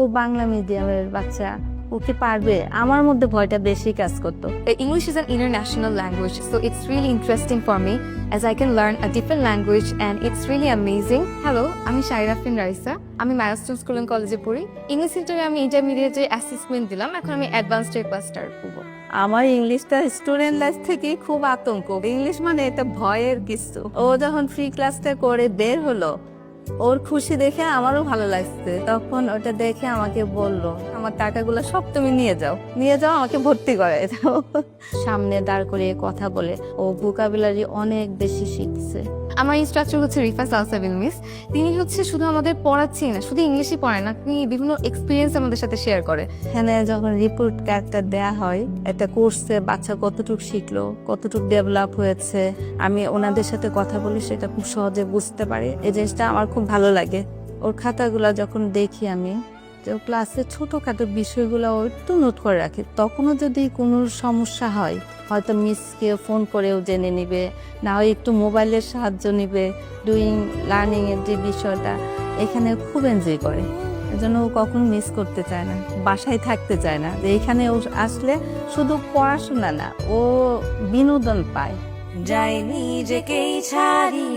ও বাংলা মিডিয়ামের বাচ্চা ওকে পারবে। আমার মধ্যে ভয়টা বেশি কাজ করতো। English is is international language so it's it's interesting interesting for me as I can learn a different language and it's really amazing. Hello, আমি শাইরা ফিন রাইসা। আমি ম্যারাস্টন স্কুল অ্যান্ড কলেজে পড়ি। ইংলিশ সেন্টারে আমি ইন্টারমিডিয়েটে অ্যাসেসমেন্ট দিলাম এখন আমি অ্যাডভান্সড ক্লাস স্টার্ট করব আমার ইংলিশটা স্টুডেন্ট লাইফ থেকে খুব আতঙ্ক। ইংলিশ মানে এটা ভয়ের কিছু। ও যখন ফ্রি ক্লাসটা করে বের হলো ওর খুশি দেখে আমারও ভালো লাগছে। তখন ওটা দেখে আমাকে বলল আমার টাকাগুলো সব তুমি নিয়ে যাও। নিয়ে যাও আমাকে ভর্তি করে দাও। সামনে দাঁড় করিয়ে কথা বলে ও ভোকাবুলারি অনেক বেশি শিখছে। আমার ইনস্ট্রাকচার হচ্ছে রিফা সালসাবিল মিস তিনি হচ্ছে শুধু আমাদের পড়াচ্ছেই না শুধু ইংলিশই পড়ায় না তিনি বিভিন্ন এক্সপিরিয়েন্স আমাদের সাথে শেয়ার করে। এখানে যখন রিপোর্ট কার্ডটা দেয়া হয় একটা কোর্সে বাচ্চা কতটুকু শিখলো কতটুকু ডেভেলপ হয়েছে আমি ওনাদের সাথে কথা বলি সেটা খুব সহজে বুঝতে পারি। এই জিনিসটা আমার খুব ভালো লাগে। ওর খাতাগুলো যখন দেখি আমি ও ক্লাসে ছোটোখাটো বিষয়গুলো ও একটু নোট করে রাখে। তখনও যদি কোনো সমস্যা হয়, হয়তো মিসকে ফোন করেও জেনে নিবে, না হয় একটু মোবাইলের সাহায্য নিবে ডুইং লার্নিংয়ের যে বিষয়টা, এখানে খুব এনজয় করে। এজন্য ও কখনো মিস করতে চায় না, বাসায় থাকতে চায় না। যে এখানে ও আসলে শুধু পড়াশোনা না, ও বিনোদন পায়। যাই নিজেকেই ছাড়ি।